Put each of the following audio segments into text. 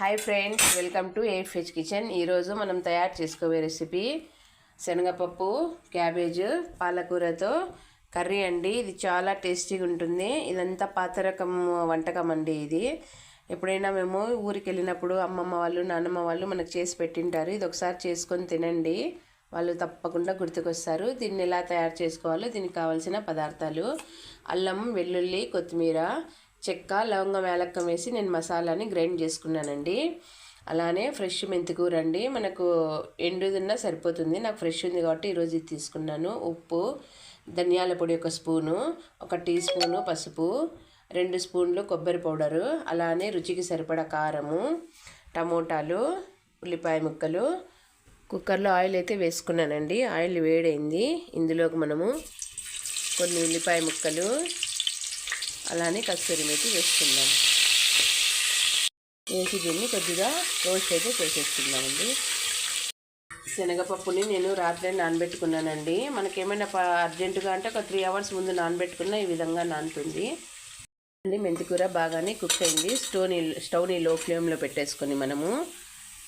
Hi friends welcome to eight fish kitchen ఈరోజు మనం తయారు చేసుకోవే రెసిపీ శనగపప్పు క్యాబేజ్ పాలకూరతో కర్రీ అండి. ఇది చాలా టేస్టీగా ఉంటుంది. ఇదంతా పాత రకం వంటకం అండి ఇది. ఎప్పుడైనా మేము ఊరికి వెళ్ళినప్పుడు అమ్మమ్మ వాళ్ళు నాన్నమ్మ వాళ్ళు మనకు చేసి పెట్టింటారు. ఇది ఒకసారి చేసుకొని తినండి. వాళ్ళు తప్పకుండా గుర్తుకొస్తారు. దీన్ని ఎలా తయారు చేసుకోవాలో దీనికి కావాల్సిన పదార్థాలు. అల్లం వెల్లుల్లి కొత్తిమీర చెక్క లవంగం యాలక్కం వేసి నేను మసాలాని గ్రైండ్ చేసుకున్నానండి. అలానే ఫ్రెష్ మెంతికూర అండి. మనకు ఎండుదిన్నా సరిపోతుంది. నాకు ఫ్రెష్ ఉంది కాబట్టి ఈరోజు ఇది తీసుకున్నాను. ఉప్పు ధనియాల పొడి ఒక స్పూను ఒక టీ స్పూను పసుపు రెండు స్పూన్లు కొబ్బరి పౌడరు అలానే రుచికి సరిపడా కారము టమోటాలు ఉల్లిపాయ ముక్కలు. కుక్కర్లో ఆయిల్ అయితే వేసుకున్నానండి. ఆయిల్ వేడైంది. ఇందులోకి మనము కొన్ని ఉల్లిపాయ ముక్కలు అలానే కస్తూరి మేతి వేసుకుందాం వేసి దీన్ని కొద్దిగా రోస్ట్ అయితే చేసేసుకుందామండి. శనగపప్పుని నేను రాత్రి నానబెట్టుకున్నానండి. మనకేమైనా అర్జెంటుగా అంటే ఒక త్రీ అవర్స్ ముందు నానబెట్టుకున్న ఈ విధంగా నానుతుంది. అండి మెంతికూర బాగానే కుక్ అయింది. స్టోని స్టవ్ని లో ఫ్లేమ్లో పెట్టేసుకొని మనము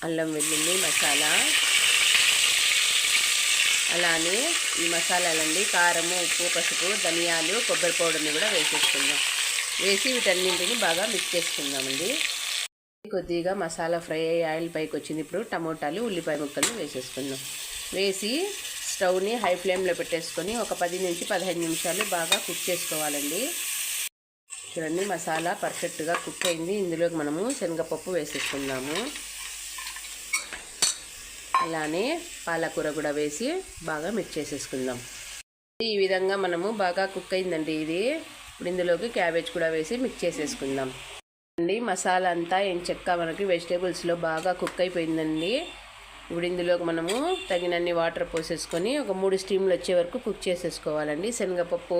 అల్లం వెల్లుల్లి మసాలా అలానే ఈ మసాలాలండి కారము ఉప్పు పసుపు ధనియాలు కొబ్బరి పౌడర్ని కూడా వేసేసుకుందాం. వేసి వీటన్నింటిని బాగా మిక్స్ చేసుకుందామండి. కొద్దిగా మసాలా ఫ్రై అయ్యి ఆయిల్ పైకి వచ్చింది ఇప్పుడు టమోటాలు ఉల్లిపాయ ముక్కలు వేసేసుకుందాం. వేసి స్టవ్ని హై ఫ్లేమ్లో పెట్టేసుకొని ఒక పది నుంచి పదిహేను నిమిషాలు బాగా కుక్ చేసుకోవాలండి. చూడండి మసాలా పర్ఫెక్ట్గా కుక్ అయింది. ఇందులోకి మనము శనగపప్పు వేసేసుకుందాము. అలానే పాలకూర కూడా వేసి బాగా మిక్స్ చేసేసుకుందాం. ఈ విధంగా మనము బాగా కుక్ అయిందండి ఇది. ఇప్పుడు ఇందులోకి క్యాబేజ్ కూడా వేసి మిక్స్ చేసేసుకుందాం. అండి మసాలా అంతా ఏం చెక్క మనకి వెజిటేబుల్స్లో బాగా కుక్ అయిపోయిందండి. ఇప్పుడు ఇందులోకి మనము తగినన్ని వాటర్ పోసేసుకొని ఒక మూడు స్టీమ్లు వచ్చే వరకు కుక్ చేసేసుకోవాలండి. శనగపప్పు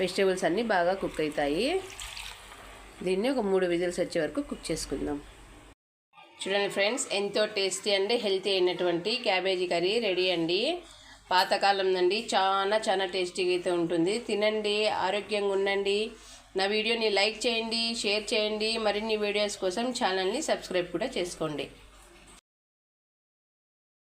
వెజిటేబుల్స్ అన్నీ బాగా కుక్ అవుతాయి. దీన్ని ఒక మూడు విజిల్స్ వచ్చే వరకు కుక్ చేసుకుందాం. చూడండి ఫ్రెండ్స్ ఎంతో టేస్టీ అండి హెల్తీ అయినటువంటి క్యాబేజీ కర్రీ రెడీ అండి. పాతకాలం నుండి చాలా చాలా టేస్టీగా అయితే ఉంటుంది. తినండి ఆరోగ్యంగా ఉండండి. నా వీడియోని లైక్ చేయండి షేర్ చేయండి. మరిన్ని వీడియోస్ కోసం ఛానల్ని సబ్స్క్రైబ్ కూడా చేసుకోండి.